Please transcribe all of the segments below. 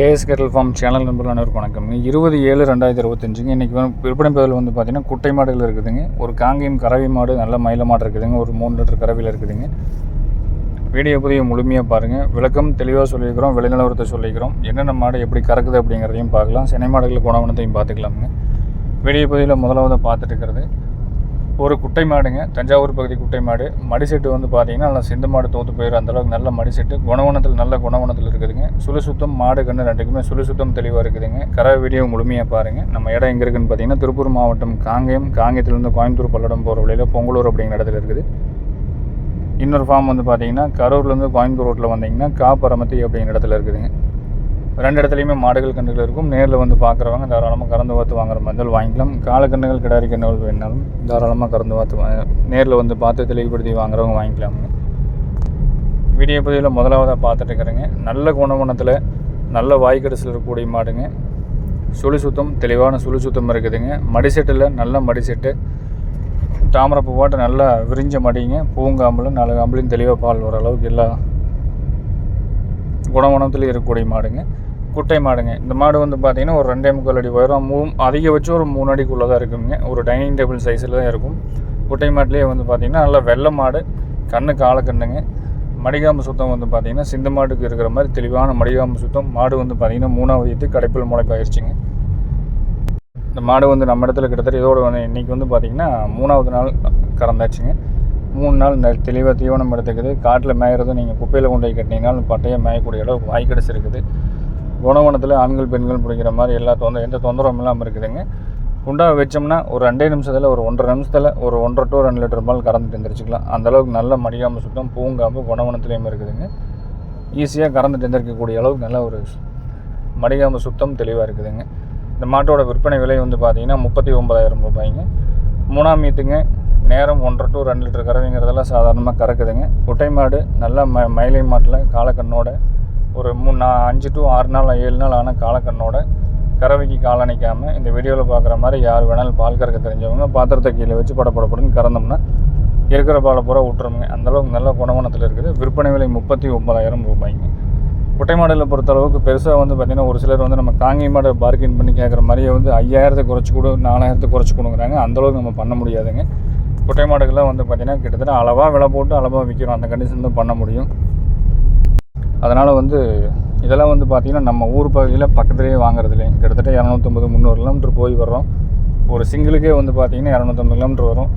KS கேட்டல் form channel நண்பர்கள் அனைவருக்கும் வணக்கம். இருபது ஏழு ரெண்டாயிரத்தி இருபத்தஞ்சுங்க. இன்றைக்கி வந்து விற்பனை பதில் வந்து பார்த்திங்கன்னா குட்டை மாடுகள் இருக்குதுங்க. ஒரு காங்கேயம் கறவை மாடு நல்ல மயில மாடு இருக்குதுங்க. ஒரு மூணு லிட்டர் கறவையில் இருக்குதுங்க. வீடியோ பதிவு முழுமையாக பாருங்கள் விளக்கம் தெளிவாக சொல்லியிருக்கிறோம். விளைநிலவரத்தை சொல்லிக்கிறோம் என்னென்ன மாடு எப்படி கறக்குது அப்படிங்கிறதையும் பார்க்கலாம். சினை மாடுகள் குணவனத்தையும் பார்த்துக்கலாமுங்க. வீடியோ பதிவில் முதலாவது பார்த்துட்டு இருக்கிறது ஒரு குட்டை மாடுங்க. தஞ்சாவூர் பகுதி குட்டை மாடு. மடிசெட்டு வந்து பார்த்தீங்கன்னா நல்லா சிந்து மாடு தோற்று போயிடும் அந்தளவுக்கு நல்ல மடிசெட்டு குணவனத்தில் நல்ல குணவனத்தில் இருக்குதுங்க. சுழி சுத்தம் மாடு கண்ணு ரெண்டுக்குமே சுழி சுத்தம் தெளிவாக இருக்குதுங்க. கரை வீடியோ முழுமையாக பாருங்கள் நம்ம இடம் எங்கே இருக்குதுன்னு பார்த்தீங்கன்னா திருப்பூர் மாவட்டம் காங்கேயம். காங்கேயத்துலேருந்து கோயம்புத்தூர் பல்லடம் போகிற வழியில் பொங்கலூர் அப்படிங்கிற இடத்துல இருக்குது. இன்னொரு ஃபார்ம் வந்து பார்த்தீங்கன்னா கரூர்லேருந்து கோயம்புத்தூர் ரோட்டில் வந்தீங்கன்னா காப்பரமத்தி அப்படிங்கிற இடத்துல இருக்குதுங்க. ரெண்டு இடத்துலையுமே மாடுகள் கன்றுகள் இருக்கும். நேரில் வந்து பார்க்குறவங்க தாராளமாக கறந்து பார்த்து வாங்குற மாதிரி வாங்கிக்கலாம். காலக்கண்ணுகள் கிடாரி கண்ணுகள் வேணாலும் தாராளமாக கறந்து பார்த்து நேரில் வந்து பார்த்து தெளிவுபடுத்தி வாங்குறவங்க வாங்கிக்கலாம். வீடியோ பதிவில் முதலாவதாக பார்த்துட்டு இருக்கிறேங்க. நல்ல குணகுணத்தில் நல்ல வாய்க்கடிசில் இருக்கக்கூடிய மாடுங்க. சுழி சுத்தம் தெளிவான சுழி சுத்தம் இருக்குதுங்க. மடிசெட்டில் நல்ல மடிசெட்டு. தாமரப்பூ பாட்டு நல்லா விரிஞ்ச மடிங்க. பூங்காம்பலும் நாலு காம்பலையும் தெளிவாக பால் வர அளவுக்கு எல்லா குணகுணத்துலேயும் இருக்கக்கூடிய மாடுங்க. குட்டை மாடுங்க. இந்த மாடு வந்து பார்த்திங்கன்னா ஒரு ரெண்டே முக்கால் அடி உயரம் மூ அதிகபட்சம் ஒரு மூணு அடிக்குள்ளே தான் இருக்குங்க. ஒரு டைனிங் டேபிள் சைஸில் தான் இருக்கும். குட்டை மாட்டிலே வந்து பார்த்திங்கன்னா நல்லா வெள்ளை மாடு கண்ணு காலக்கண்ணுங்க மடிகாம்பு சுத்தம் வந்து பார்த்திங்கன்னா சிந்த மாட்டுக்கு இருக்கிற மாதிரி தெளிவான மடிகாம்பு சுத்தம். மாடு வந்து பார்த்திங்கன்னா மூணாவது எத்து கடைப்பில் முளைப்பாயிருச்சுங்க இந்த மாடு வந்து நம்ம இடத்துல கிட்டத்தட்ட இதோட வந்து இன்றைக்கி வந்து பார்த்திங்கன்னா மூணாவது நாள் கறந்தாச்சுங்க. மூணு நாள் இந்த தெளிவாக தீவனம் எடுத்துக்குது. காட்டில் மேயிறதும் நீங்கள் குப்பையில் கொண்டு போய் கட்டினீங்கனாலும் பட்டையாக மேயக்கூடிய அளவுக்கு வாய் இருக்குது குணவனத்தில் ஆண்கள் பெண்கள் பிடிக்கிற மாதிரி எல்லா தொந்த எந்த தொந்தரவும் இல்லாமல் இருக்குதுங்க. குண்டா வச்சோம்னா ஒரு ரெண்டே நிமிஷத்தில் ஒரு ஒன்றரை நிமிஷத்தில் ஒரு ஒன்றரை டு ரெண்டு லிட்டர் பால் கறந்துட்டு எந்திரிச்சிக்கலாம். அந்தளவுக்கு நல்ல மடியாமல் சுத்தம் பூங்காம்பு குணவனத்துலேயும் இருக்குதுங்க. ஈஸியாக கறந்துட்டு எந்திரிக்கக்கூடிய அளவுக்கு நல்ல ஒரு மடிகாம்பு சுத்தம் தெளிவாக இருக்குதுங்க. இந்த மாட்டோட விற்பனை விலை வந்து பார்த்திங்கன்னா முப்பத்தி ஒம்பதாயிரம் ரூபாய்ங்க. மூணாம் மீத்துங்க நேரம் ஒன்றரை டு ரெண்டு லிட்டர் கறவைங்கிறதெல்லாம் சாதாரணமாக கறக்குதுங்க. குட்டை மாடு நல்ல ம மயிலை மாட்டில் காலக்கண்ணோட ஒரு மூணு அஞ்சு டு ஆறு நாள் ஏழு நாள் ஆன காலக்கண்ணோட கறவைக்கு காலணிக்காமல் இந்த வீடியோவில் பார்க்குற மாதிரி யார் வேணாலும் பால் கறக்க தெரிஞ்சவங்க பாத்திரத்தை கீழே வச்சு படப்படப்படன்னு கறந்தோம்னா இருக்கிற பாலை பூரா விட்டுருமுங்க அந்தளவுக்கு நல்ல குணமனத்தில் இருக்குது. விற்பனை விலை முப்பத்தி ஒம்பதாயிரம் ரூபாய்ங்க. குட்டை மாடலில் பொறுத்தளவுக்கு பெருசாக வந்து பார்த்திங்கன்னா ஒரு சிலர் வந்து நம்ம காங்கி மாடை பார்க்கிங் பண்ணி கேட்குற மாதிரியே வந்து ஐயாயிரத்தை குறைச்சி கொடு நாலாயிரத்தை குறைச்சி கொடுக்குறாங்க அந்தளவுக்கு நம்ம பண்ண முடியாதுங்க. குட்டை மாடுகள்லாம் வந்து பார்த்திங்கன்னா கிட்டத்தட்ட அளவாக விலை போட்டு அளவாக விற்கிறோம் அந்த கண்டிஷன் தான் பண்ண முடியும். அதனால் வந்து இதெல்லாம் வந்து பார்த்திங்கன்னா நம்ம ஊர் பகுதியில் பக்கத்துலேயே வாங்குறதுலே கிட்டத்தட்ட இரநூத்தம்பது முந்நூறு கிலோமீட்டர் போய் வர்றோம். ஒரு சிங்கிளுக்கே வந்து பார்த்திங்கன்னா இரநூத்தம்பது கிலோமீட்டர் வரும்.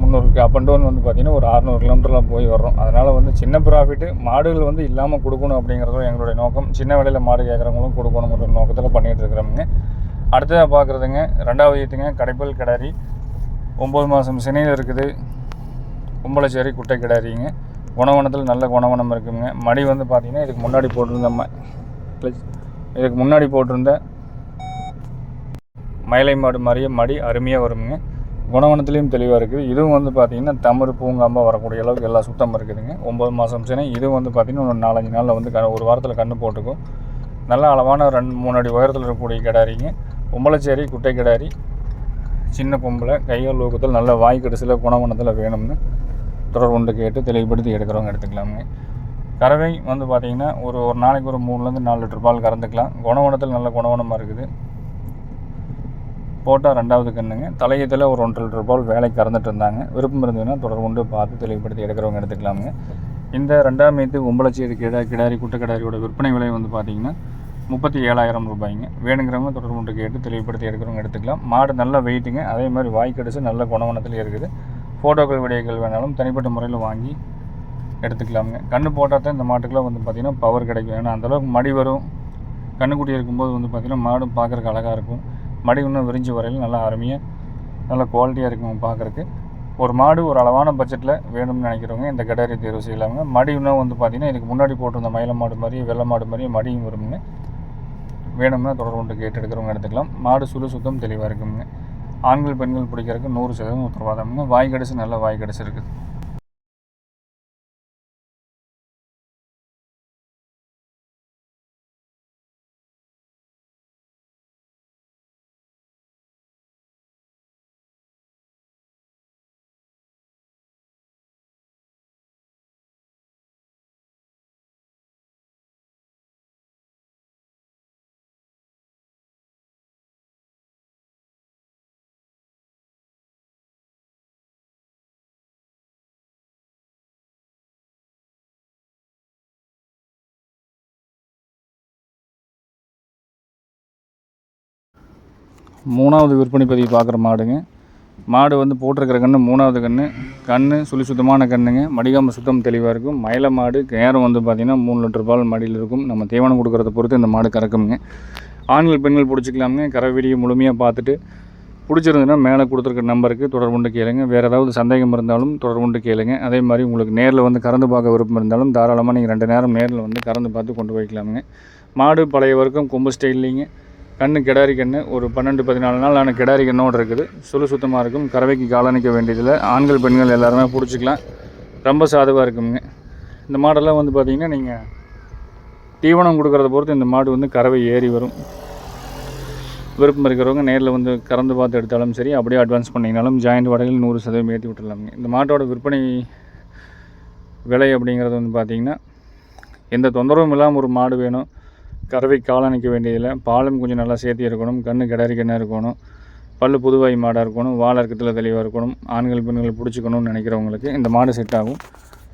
முந்நூறுக்கு அப் அண்ட் டவுன் வந்து பார்த்திங்கன்னா ஒரு அறநூறு கிலோமீட்டர்லாம் போய் வர்றோம். அதனால் வந்து சின்ன ப்ராஃபிட்டு மாடுகள் வந்து இல்லாமல் கொடுக்கணும் அப்படிங்கிறதும் எங்களுடைய நோக்கம். சின்ன விலையில் மாடு கேட்குறவங்களும் கொடுக்கணுங்கிற நோக்கத்தில் பண்ணிகிட்டு இருக்கிறோமுங்க. அடுத்ததாக பார்க்குறதுங்க ரெண்டாவது ஈத்துங்க கடைப்பல் கிடாரி. ஒம்பது மாதம் சினையில் இருக்குது. கும்பலச்சேரி குட்டை கிடாரிங்க. குணவனத்தில் நல்ல குணவனம் இருக்குங்க. மடி வந்து பார்த்திங்கன்னா இதுக்கு முன்னாடி போட்டிருந்த ம இதுக்கு முன்னாடி போட்டிருந்த மயிலை மாடு மாதிரியே மடி அருமையாக வருங்க. குணவனத்துலேயும் தெளிவாக இருக்குது. இதுவும் வந்து பார்த்திங்கன்னா தமிழ் பூங்காம்பாக வரக்கூடிய அளவுக்கு எல்லாம் சுத்தமாக இருக்குதுங்க. ஒம்பது மாதம் சினை இதுவும் வந்து பார்த்திங்கன்னா ஒரு நாலஞ்சு நாளில் வந்து க ஒரு வாரத்தில் கன்று போட்டுக்கும் நல்ல அளவான ரெண்டு மூணு அடி உயரத்தில் இருக்கக்கூடிய கிடாரிங்க. கும்பலச்சேரி குட்டை கிடாரி சின்ன பொம்பளை கையால் லோகத்தில் நல்ல வாய் கடைசியில் குணவனத்தில் வேணும்னு. தொடர் ஒன்று கேட்டு தெளிவுபடுத்தி எடுக்கிறவங்க எடுத்துக்கலாமுங்க கறவை வந்து பார்த்திங்கன்னா ஒரு ஒரு நாளைக்கு ஒரு மூணுலேருந்து நாலு லிட்டர் பால் கறந்துக்கலாம். குணவனத்தில் நல்ல குணவனமாக இருக்குது. போட்டால் ரெண்டாவது கண்ணுங்க. தலையத்தில் ஒரு ஒன்றரை லிட்டர் பால் வேலைக்கு கறந்துட்டு இருந்தாங்க. விருப்பம் இருந்ததுன்னா தொடர்கொண்டு பார்த்து தெளிவுபடுத்தி எடுக்கிறவங்க எடுத்துக்கலாமுங்க. இந்த ரெண்டாம் மீத்து உம்பளச்சேரி கிடா கிடாரி குட்டக்கிடாரியோட விற்பனை விலை வந்து பார்த்திங்கன்னா முப்பத்தி ஏழாயிரம் ரூபாய்ங்க. வேணுங்கிறவங்க தொடர்பு கொண்டு கேட்டு தெளிவுபடுத்தி எடுக்கிறவங்க எடுத்துக்கலாம். மாடு நல்ல வெயிட்டுங்க அதே மாதிரி வாய்க்கடிச்சு நல்ல குணவனத்தில் இருக்குது. ஃபோட்டோக்கள் வீடியோக்கள் வேணாலும் தனிப்பட்ட முறையில் வாங்கி எடுத்துக்கலாமுங்க. கன்று போட்டால் தான் இந்த மாட்டுக்கெலாம் வந்து பார்த்திங்கன்னா பவர் கிடைக்கும். ஏன்னா அந்தளவுக்கு மடி வரும். கண்ணுக்குட்டி இருக்கும்போது வந்து பார்த்திங்கன்னா மாடும் பார்க்குறக்கு அழகாக இருக்கும். மடி இன்னும் விரிஞ்சு வரையில் நல்லா அருமையாக நல்ல குவாலிட்டியாக இருக்கும் பார்க்குறக்கு ஒரு மாடு ஒரு அளவான பட்ஜெட்டில் வேணும்னு நினைக்கிறவங்க இந்த கடாரி தேர்வு செய்யலாமுங்க. மடி இன்னும் வந்து பார்த்திங்கன்னா இதுக்கு முன்னாடி போட்டிருந்த மயில மாடு மாதிரி வெள்ளை மாடு மாதிரி மடியும் வருமுங்க. வேணும்னா தொடர்பு கொண்டு கேட்டு எடுக்கிறவங்க எடுத்துக்கலாம். மாடு சுழு சுத்தம் தெளிவாக இருக்குங்க. ஆண்கள் பெண்கள் பிடிக்கிறதுக்கு நூறு சதவீதம் உத்தரவாதம்ங்க வாய் கடைசி நல்ல வாய் கடைசி இருக்குது மூணாவது விற்பனை பதிவு பார்க்குற மாடுங்க. மாடு வந்து போட்டிருக்கிற கன்று மூணாவது கன்று கன்று சுழி சுத்தமான கன்றுங்க மடிகாம சுத்தம் தெளிவாக இருக்கும். மயில மாடு நேரம் வந்து பார்த்திங்கன்னா மூணு லிட்டர் பால் மடியில் இருக்கும். நம்ம தீவனம் கொடுக்குறத பொறுத்து இந்த மாடு கறக்குங்க ஆண்கள் பெண்கள் பிடிச்சிக்கலாமுங்க. கரை வீடியோ முழுமையாக பார்த்துட்டு பிடிச்சிருந்ததுன்னா மேலே கொடுத்துருக்க நம்பருக்கு தொடர்புண்டு கேளுங்க. வேறு ஏதாவது சந்தேகம் இருந்தாலும் தொடர்புண்டு கேளுங்க. அதே மாதிரி உங்களுக்கு நேரில் வந்து கறந்து பார்க்க விருப்பம் இருந்தாலும் தாராளமாக நீங்கள் ரெண்டு நேரம் நேரில் வந்து கறந்து பார்த்து கொண்டு போய்க்கலாமுங்க. மாடு பழைய வரைக்கும் கொம்பு ஸ்டைல்லிங்க கண்ணு கிடாரி கண்ணு ஒரு பன்னெண்டு பதினாலு நாள் ஆன கிடாரி கண்ணோடு இருக்குது. சுழு சுத்தமாக இருக்கும். கறவைக்கு காலணிக்க வேண்டியதில்லை. ஆண்கள் பெண்கள் எல்லாருமே பிடிச்சிக்கலாம். ரொம்ப சாதுவாக இருக்குங்க இந்த மாடெல்லாம் வந்து பார்த்திங்கன்னா நீங்கள் தீவனம் கொடுக்குறத பொறுத்து இந்த மாடு வந்து கறவை ஏறி வரும். விருப்பம் இருக்கிறவங்க நேரில் வந்து கறந்து பார்த்து எடுத்தாலும் சரி அப்படியே அட்வான்ஸ் பண்ணிங்கனாலும் ஜாயிண்ட் வாடகையில் நூறு சதவீதம் ஏற்றி விட்டுடலாமுங்க இந்த மாட்டோட விற்பனை விலை அப்படிங்கிறது வந்து பார்த்திங்கன்னா எந்த தொந்தரவும் இல்லாமல் ஒரு மாடு வேணும். கறவை காலணிக்க வேண்டியதில்லை. பாலும் கொஞ்சம் நல்லா சேர்த்து இருக்கணும் கண்ணு கிடாரி இருக்கணும். பல்லு புதுவாய் மாடாக இருக்கணும். வால் தெளிவாக இருக்கணும். ஆண்கள் பெண்கள் பிடிச்சிக்கணும்னு நினைக்கிறவங்களுக்கு இந்த மாடு செட் ஆகும்.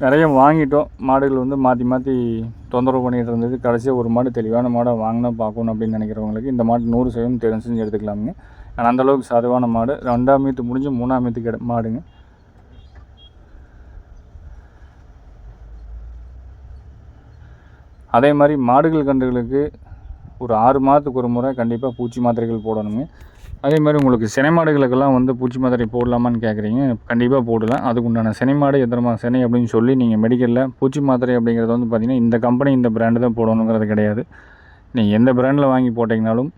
நிறைய வாங்கிட்டோம். மாடுகள் வந்து மாற்றி மாற்றி தொந்தரவு பண்ணிகிட்டு இருந்தது. கடைசியாக ஒரு மாடு தெளிவான மாடை வாங்கினா பார்க்கணும் அப்படின்னு நினைக்கிறவங்களுக்கு இந்த மாடு நூறு சதவீதம் தெரிஞ்சு செஞ்சு எடுத்துக்கலாமுங்க. ஆனால் அந்தளவுக்கு சாதுவான மாடு. ரெண்டாம் மீத்து முடிஞ்சு மூணாம் மீத்து கிட மாடுங்க. அதே மாதிரி மாடுகள் கன்றுகளுக்கு ஒரு ஆறு மாதத்துக்கு ஒரு முறை கண்டிப்பாக பூச்சி மாத்திரைகள் போடணுங்க அதே மாதிரி உங்களுக்கு சினை மாடுகளுக்கெல்லாம் வந்து பூச்சி மாத்திரை போடலாமான்னு கேட்குறீங்க கண்டிப்பாக போடலாம். அதுக்கு உண்டான சினை மாடு எத்தனை மா சினை அப்படின்னு சொல்லி நீங்கள் மெடிக்கலில் பூச்சி மாத்திரை அப்படிங்கிறது வந்து பார்த்திங்கன்னா இந்த கம்பெனி இந்த பிராண்டு தான் போடணுங்கிறது கிடையாது. நீங்கள் எந்த பிராண்டில் வாங்கி போட்டிங்கனாலும்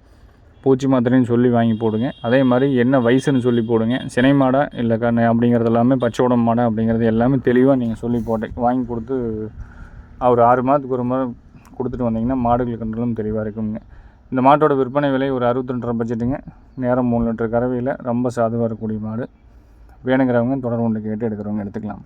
பூச்சி மாத்திரைன்னு சொல்லி வாங்கி போடுங்க. அதே மாதிரி என்ன வயசுன்னு சொல்லி போடுங்க. சினை மாடா இல்லை கண்ணு அப்படிங்கிறது எல்லாமே பச்சோடம் மாடா அப்படிங்கிறது எல்லாமே தெளிவாக நீங்கள் சொல்லி போட்டு வாங்கி கொடுத்து ஒரு ஆறு மாதத்துக்கு ஒரு முறை கொடுத்துட்டு வந்தீங்கன்னா மாடுகள் கன்றுகளும் தெளிவாக இருக்குங்க. இந்த மாட்டோட விற்பனை விலை ஒரு அறுபத்தெண்டரை பட்ஜெட்டுங்க. நேரம் மூணு லிட்டர் கறவையில் ரொம்ப சாதுவாக இருக்கக்கூடிய மாடு. வேணுங்கிறவங்க தொடர்பு கொண்டு கேட்டு எடுக்கிறவங்க எடுத்துக்கலாம்.